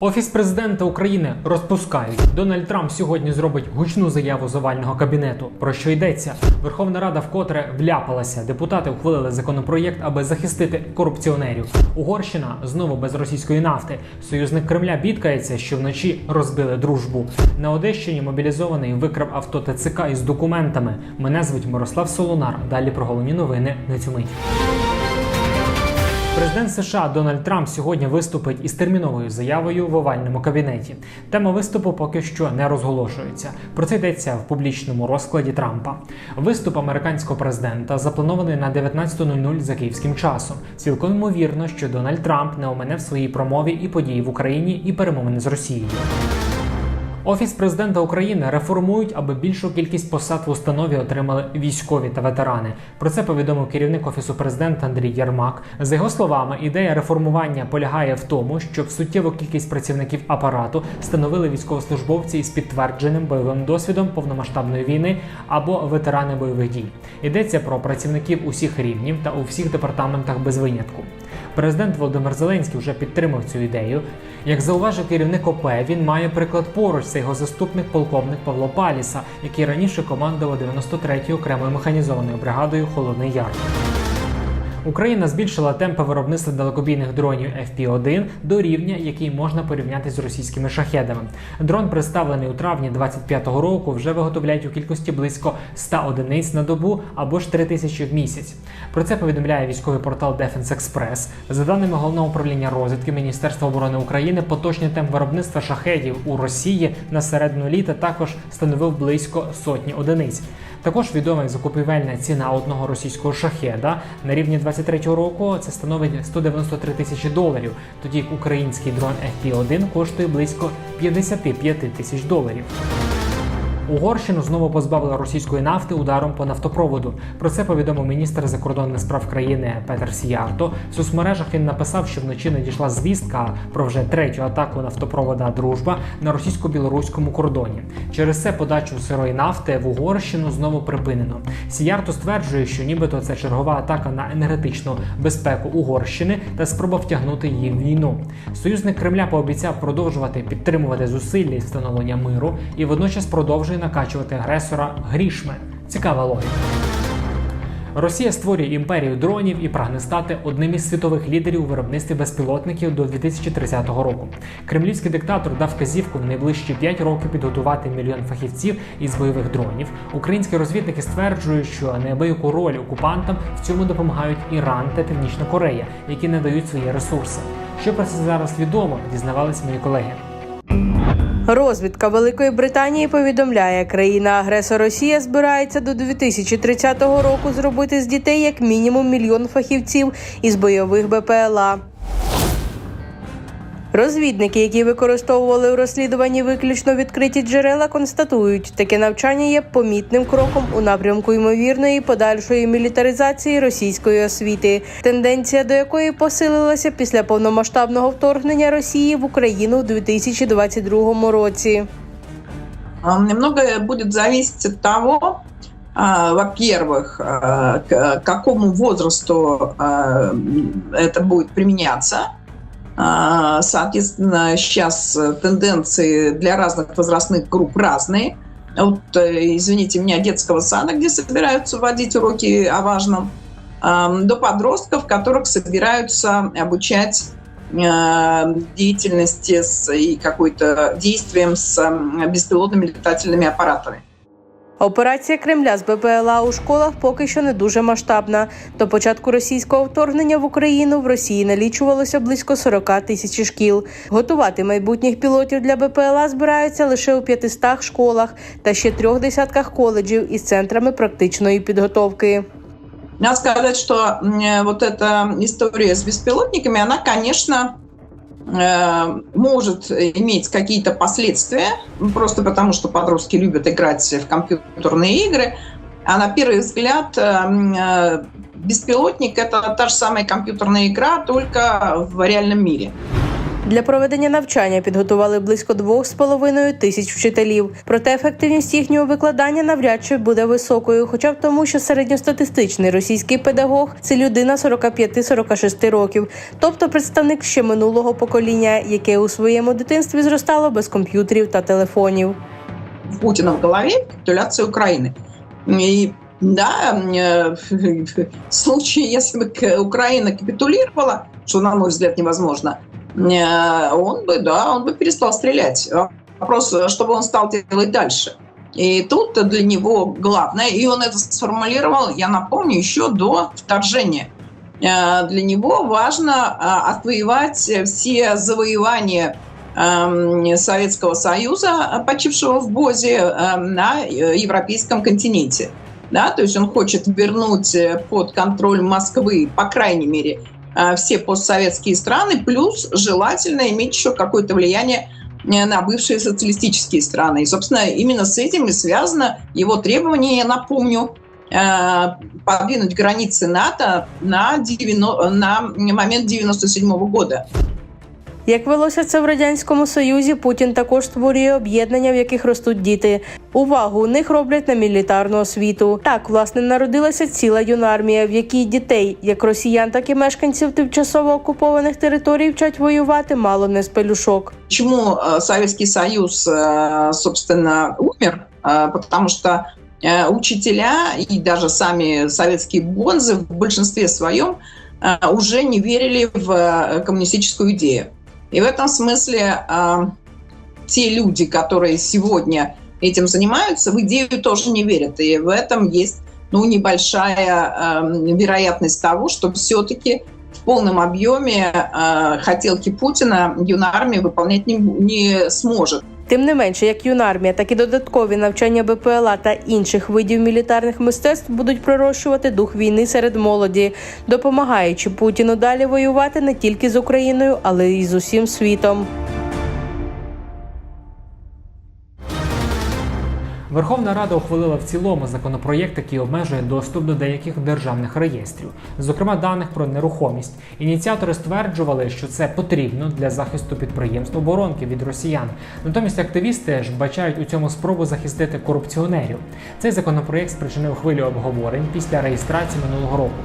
Офіс президента України розпускають. Дональд Трамп сьогодні зробить гучну заяву з овального кабінету. Про що йдеться? Верховна Рада вкотре вляпалася. Депутати ухвалили законопроєкт, аби захистити корупціонерів. Угорщина знову без російської нафти. Союзник Кремля бідкається, що вночі розбили дружбу. На Одещині мобілізований викрав авто ТЦК із документами. Мене звуть Мирослав Солонар. Далі про головні новини на цю мить. Президент США Дональд Трамп сьогодні виступить із терміновою заявою в овальному кабінеті. Тема виступу поки що не розголошується. Про це йдеться в публічному розкладі Трампа. Виступ американського президента запланований на 19.00 за київським часом. Цілком ймовірно, що Дональд Трамп не омине в своїй промові і події в Україні, і перемовини з Росією. Офіс президента України реформують, аби більшу кількість посад в установі отримали військові та ветерани. Про це повідомив керівник офісу президента Андрій Ярмак. За його словами, ідея реформування полягає в тому, щоб суттєву кількість працівників апарату становили військовослужбовці із підтвердженим бойовим досвідом повномасштабної війни або ветерани бойових дій. Йдеться про працівників усіх рівнів та у всіх департаментах без винятку. Президент Володимир Зеленський вже підтримав цю ідею. Як зауважив керівник ОП, він має приклад поруч. Це його заступник полковник Павло Паліса, який раніше командував 93-ю окремою механізованою бригадою Холодний Яр. Україна збільшила темпи виробництва далекобійних дронів FP-1 до рівня, який можна порівняти з російськими шахедами. Дрон, представлений у травні 25-го року, вже виготовляють у кількості близько 100 одиниць на добу або ж 3 тисячі в місяць. Про це повідомляє військовий портал Defense Express. За даними головного управління розвідки Міністерства оборони України, поточний темп виробництва шахедів у Росії на середину літа також становив близько сотні одиниць. Також відома закупівельна ціна одного російського шахеда на рівні 23-го року це становить 193 тисячі доларів, тоді як український дрон FP-1 коштує близько 55 тисяч доларів. Угорщину знову позбавили російської нафти ударом по нафтопроводу. Про це повідомив міністр закордонних справ країни Петер Сіярто. В соцмережах він написав, що вночі надійшла звістка про вже третю атаку нафтопровода Дружба на російсько-білоруському кордоні. Через це подачу сирої нафти в Угорщину знову припинено. Сіярто стверджує, що нібито це чергова атака на енергетичну безпеку Угорщини та спроба втягнути її в війну. Союзник Кремля пообіцяв продовжувати підтримувати зусилля із встановлення миру і водночас продовжує накачувати агресора грішми. Цікава логіка. Росія створює імперію дронів і прагне стати одним із світових лідерів у виробництві безпілотників до 2030 року. Кремлівський диктатор дав вказівку в найближчі 5 років підготувати мільйон фахівців із бойових дронів. Українські розвідники стверджують, що неабияку роль окупантам в цьому допомагають Іран та Північна Корея, які надають свої ресурси. Що про це зараз відомо, дізнавались мої колеги. Розвідка Великої Британії повідомляє, країна-агресор Росія збирається до 2030 року зробити з дітей як мінімум мільйон фахівців із бойових БПЛА. Розвідники, які використовували у розслідуванні виключно відкриті джерела, констатують, таке навчання є помітним кроком у напрямку ймовірної подальшої мілітаризації російської освіти, тенденція до якої посилилася після повномасштабного вторгнення Росії в Україну у 2022 році. А, Многое будет зависеть от того, во-первых, к какому возрасту это будет применяться. А, Соответственно, сейчас тенденции для разных возрастных групп разные. Вот, э, извините меня, детского сада, где собираются вводить уроки о важном, до подростков, которых собираются обучать э, деятельности с, и какой-то действием с беспилотными летательными аппаратами. Операція Кремля з БПЛА у школах поки що не дуже масштабна. До початку російського вторгнення в Україну в Росії налічувалося близько 40 тисяч шкіл. Готувати майбутніх пілотів для БПЛА збираються лише у 500 школах та ще трьох десятках коледжів із центрами практичної підготовки. Надо сказать, что вот эта история с беспилотниками, она, конечно, может иметь какие-то последствия, ну, просто потому что подростки любят играть в компьютерные игры. А на первый взгляд, э, э, беспилотник это та же самая компьютерная игра, только в реальном мире. Для проведення навчання підготували близько 2,5 тисяч вчителів. Проте ефективність їхнього викладання навряд чи буде високою, хоча б тому, що середньостатистичний російський педагог це людина 45-46 років, тобто представник ще минулого покоління, яке у своєму дитинстві зростало без комп'ютерів та телефонів. в Путина в голове капитуляция Украины. И да, э, в случае, если бы к- Украина капитулировала, что, на мой взгляд, невозможно, э, он бы, да, он бы перестал стрелять. Вопрос, что бы он стал делать дальше. И тут для него главное, и он это сформулировал, я напомню, еще до вторжения. Э, Для него важно э, отвоевать все завоевания эм, Советского Союза, э, почившего в Бозе, э, на э, европейском континенте. Да, то есть он хочет вернуть э, под контроль Москвы, по крайней мере, э, все постсоветские страны, плюс желательно иметь еще какое-то влияние э, на бывшие социалистические страны. И, собственно, именно с этим и связано его требование, я напомню, э, подвинуть границы НАТО на, 90, на момент 97 года. Як велося це в радянському союзі, Путін також створює об'єднання, в яких ростуть діти. Увагу у них роблять на мілітарну освіту. Так, власне, народилася ціла юнармія, в якій дітей, як росіян, так і мешканців тимчасово окупованих територій, вчать воювати мало не з пелюшок. Почему э, Советский Союз, э, собственно, умер? Э, Потому что э, учителя и даже сами советские бонзы в большинстве своем э, уже не верили в э, коммунистическую идею. И в этом смысле э, те люди, которые сегодня этим занимаются, в идею тоже не верят. И в этом есть ну, небольшая э, вероятность того, что все-таки полном объеме э, хотелки Путина юная армия выполнять не, не сможет. Тим не менше, як юнармія, так і додаткові навчання БПЛА та інших видів мілітарних мистецтв будуть пророщувати дух війни серед молоді, допомагаючи Путіну далі воювати не тільки з Україною, але й з усім світом. Верховна Рада ухвалила в цілому законопроєкт, який обмежує доступ до деяких державних реєстрів, зокрема даних про нерухомість. Ініціатори стверджували, що це потрібно для захисту підприємств оборонки від росіян. Натомість активісти ж бачають у цьому спробу захистити корупціонерів. Цей законопроєкт спричинив хвилю обговорень після реєстрації минулого року.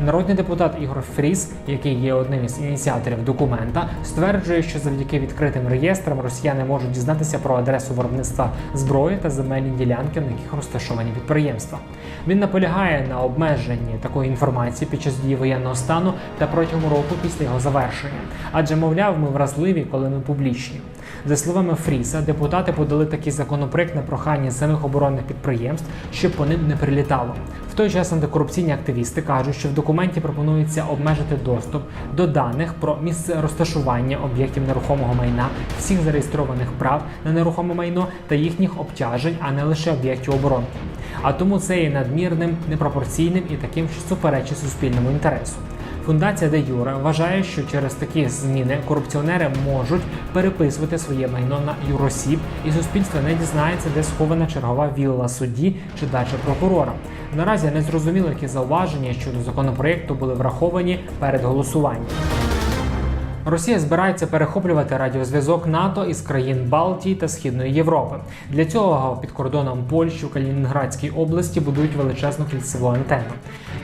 Народний депутат Ігор Фріс, який є одним із ініціаторів документа, стверджує, що завдяки відкритим реєстрам росіяни можуть дізнатися про адресу виробництва зброї та земельні ділянки, на яких розташовані підприємства. Він наполягає на обмеженні такої інформації під час дії воєнного стану та протягом року після його завершення. Адже, мовляв, ми вразливі, коли ми публічні. За словами Фріса, депутати подали такий законопроект на прохання самих оборонних підприємств, щоб по ним не прилітало. В той час антикорупційні активісти кажуть, що в документі пропонується обмежити доступ до даних про місце розташування об'єктів нерухомого майна, всіх зареєстрованих прав на нерухоме майно та їхніх обтяжень, а не лише об'єктів оборонки. А тому це є надмірним, непропорційним і таким, що суперечить суспільному інтересу. Фундація Де Юра вважає, що через такі зміни корупціонери можуть переписувати своє майно на юросіб, і суспільство не дізнається, де схована чергова вілла судді чи дача прокурора. Наразі не зрозуміло, які зауваження щодо законопроекту були враховані перед голосуванням. Росія збирається перехоплювати радіозв'язок НАТО із країн Балтії та Східної Європи. Для цього під кордоном Польщі у Калінінградській області будують величезну кільцеву антенну.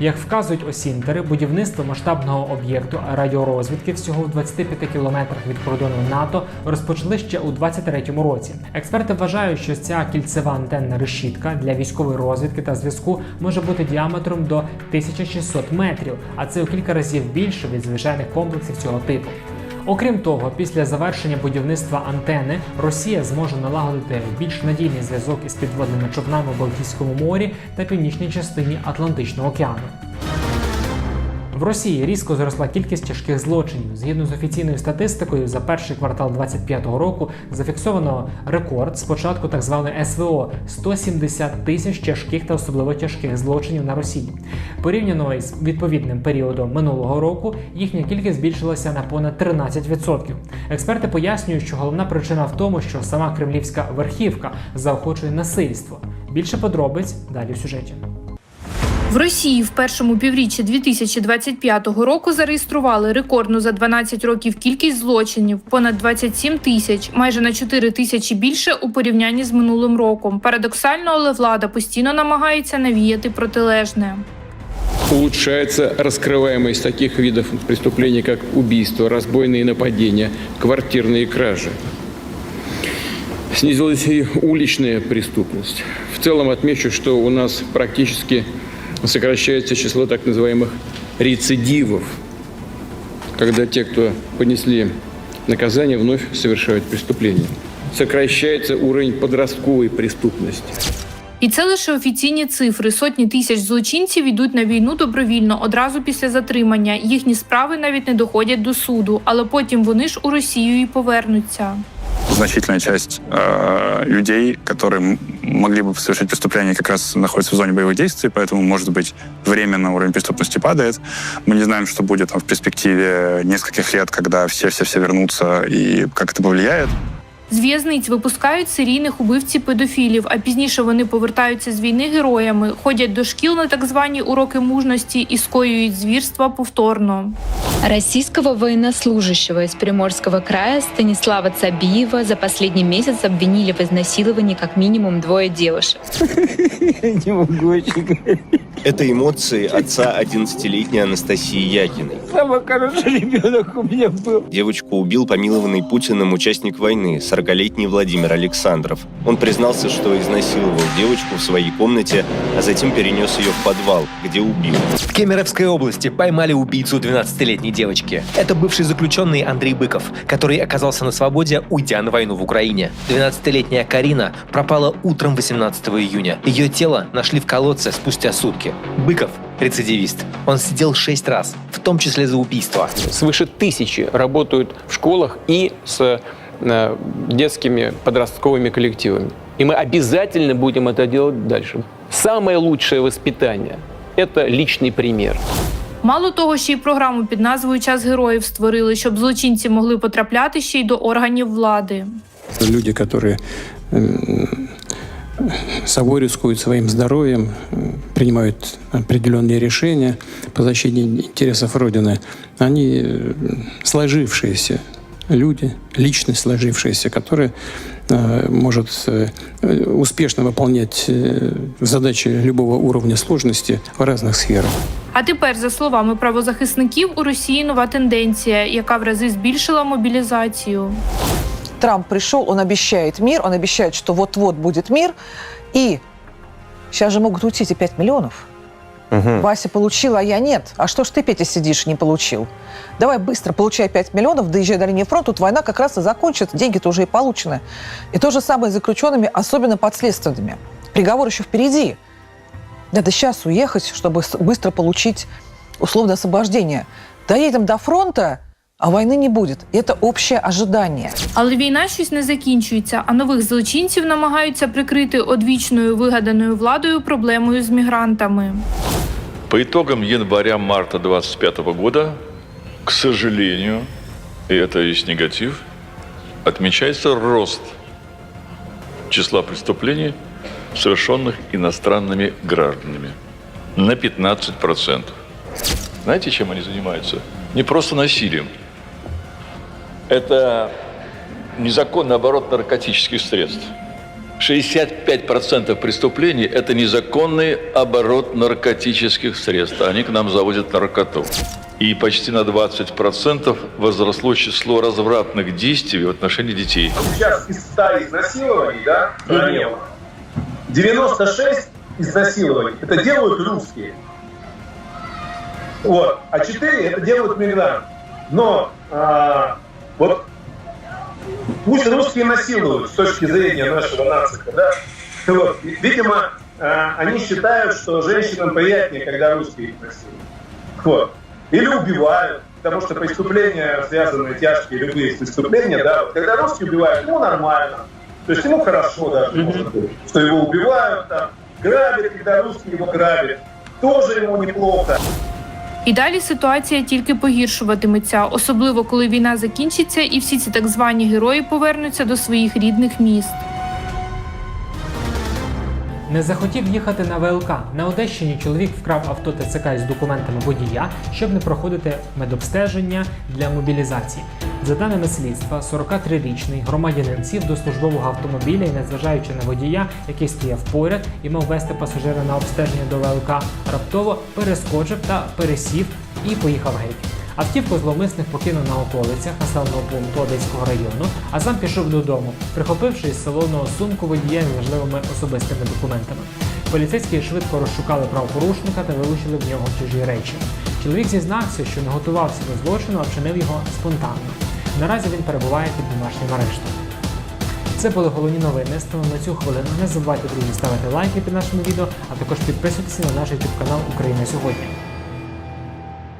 Як вказують осінтери, будівництво масштабного об'єкту радіорозвідки всього в 25 кілометрах від кордону НАТО розпочали ще у 23-му році. Експерти вважають, що ця кільцева антенна решітка для військової розвідки та зв'язку може бути діаметром до 1600 метрів, а це у кілька разів більше від звичайних комплексів цього типу. Окрім того, після завершення будівництва антени Росія зможе налагодити більш надійний зв'язок із підводними човнами в Балтійському морі та північній частині Атлантичного океану. В Росії різко зросла кількість тяжких злочинів. Згідно з офіційною статистикою, за перший квартал 2025 року зафіксовано рекорд з початку так званої СВО 170 тисяч тяжких та особливо тяжких злочинів на Росії. Порівняно із відповідним періодом минулого року їхня кількість збільшилася на понад 13%. Експерти пояснюють, що головна причина в тому, що сама кремлівська верхівка заохочує насильство. Більше подробиць далі в сюжеті. В Росії в першому півріччі 2025 року зареєстрували рекордну за 12 років кількість злочинів понад 27 тисяч, майже на 4 тисячі більше у порівнянні з минулим роком. Парадоксально, але влада постійно намагається навіяти протилежне. Улучшается раскрываемость таких видов преступлений, как убийство, разбойные нападения, квартирные кражи. Снизилась и уличная преступность. В целом отмечу, что у нас практически сокращается число так называемых рецидивов, когда те, кто понесли наказание, вновь совершают преступления. Сокращается уровень подростковой преступности. І це лише офіційні цифри. Сотні тисяч злочинців йдуть на війну добровільно одразу після затримання. Їхні справи навіть не доходять до суду, але потім вони ж у Росію і повернуться значительная часть э, людей, которые м- могли бы совершить преступление, как раз находятся в зоне боевых действий, поэтому, может быть, временно уровень преступности падает. Мы не знаем, что будет там, в перспективе нескольких лет, когда все-все-все вернутся, и как это повлияет. З в'язниць випускають серійних убивців педофілів, а пізніше вони повертаються з війни героями, ходять до шкіл на так звані уроки мужності і скоюють звірства повторно. Российского военнослужащего из Приморского края Станислава Цабиева за последний месяц обвинили в изнасиловании как минимум двое девушек. Это эмоции отца 11-летней Анастасии Ягиной. Самый хороший ребенок у меня был. Девочку убил помилованный Путиным участник войны, 40-летний Владимир Александров. Он признался, что изнасиловал девочку в своей комнате, а затем перенес ее в подвал, где убил. В Кемеровской области поймали убийцу 12-летней девочки. Это бывший заключенный Андрей Быков, который оказался на свободе, уйдя на войну в Украине. 12-летняя Карина пропала утром 18 июня. Ее тело нашли в колодце спустя сутки. Быков – рецидивист. Он сидел шесть раз, в том числе за убийство. Свыше тысячи работают в школах и с э, детскими подростковыми коллективами. И мы обязательно будем это делать дальше. Самое лучшее воспитание – это личный пример. Мало того, ще й програму під назвою Час героїв створили, щоб злочинці могли потрапляти ще й до органів влади. Люди, которые м, собой рискуют своим здоровьем, м, принимают определенные решения по защите интересов Родины, они э, сложившиеся люди, личность сложившаяся, которая э, может э, э, успешно выполнять э, задачи любого уровня сложности в разных сферах. А тепер, за словами правозахисників, у Росії нова тенденція, яка в рази збільшила мобілізацію. Трамп пришел, он обещает мир, он обещает, что вот-вот будет мир. И сейчас же могут уйти эти 5 миллионов. Вася получил, а я нет. А что ж ты, Петя, сидишь не получил? Давай быстро получай 5 миллионов, доезжай до линии фронта, тут война как раз и закончится, деньги-то уже и получены. И то же самое с заключенными, особенно подследственными. Приговор еще впереди. Надо сейчас уехать, чтобы быстро получить условное освобождение. Доедем до фронта, а войны не будет. И это общее ожидание. Але війна щось не закінчується, а нових злочинців намагаються прикрити одвічною вигаданою владою проблемою з мігрантами. По итогам января-марта 2025 года, к сожалению, и это есть негатив, отмечается рост числа преступлений, совершенных иностранными гражданами на 15%. Знаете, чем они занимаются? Не просто насилием. это незаконный оборот наркотических средств. 65% преступлений – это незаконный оборот наркотических средств. Они к нам завозят наркоту. И почти на 20% возросло число развратных действий в отношении детей. Сейчас из 100 изнасилований, да, стране, 96 изнасилований это делают русские. Вот. А 4 это делают мигранты. Но а, вот пусть русские насилуют с точки зрения нашего нацика, да, вот, видимо, а, они считают, что женщинам приятнее, когда русские их насилуют. Вот. Или убивают, потому что преступления, связанные тяжкие, любые преступления, да, вот когда русские убивают, ему нормально. То есть ему хорошо даже, может быть, что его убивают, там, грабят, когда русские его грабят. Тоже ему неплохо. І далі ситуація тільки погіршуватиметься, особливо коли війна закінчиться і всі ці так звані герої повернуться до своїх рідних міст. Не захотів їхати на ВЛК. На Одещині чоловік вкрав авто ТЦК із документами водія, щоб не проходити медобстеження для мобілізації. За даними слідства, 43-річний громадянин сів до службового автомобіля і, незважаючи на водія, який стояв поряд і мав вести пасажира на обстеження до ВЛК, раптово перескочив та пересів і поїхав геть. Автівку зловмисник покинув на околицях населеного пункту Одеського району, а сам пішов додому, прихопивши із салонного сумку водія з важливими особистими документами. Поліцейські швидко розшукали правопорушника та вилучили в нього чужі речі. Чоловік зізнався, що не готувався до злочину, а вчинив його спонтанно. Наразі він перебуває під домашнім арештом. Це були головні новини. Станом на цю хвилину. Не забувайте, друзі, ставити лайки під нашими відео, а також підписуйтесь на наш YouTube канал Україна сьогодні.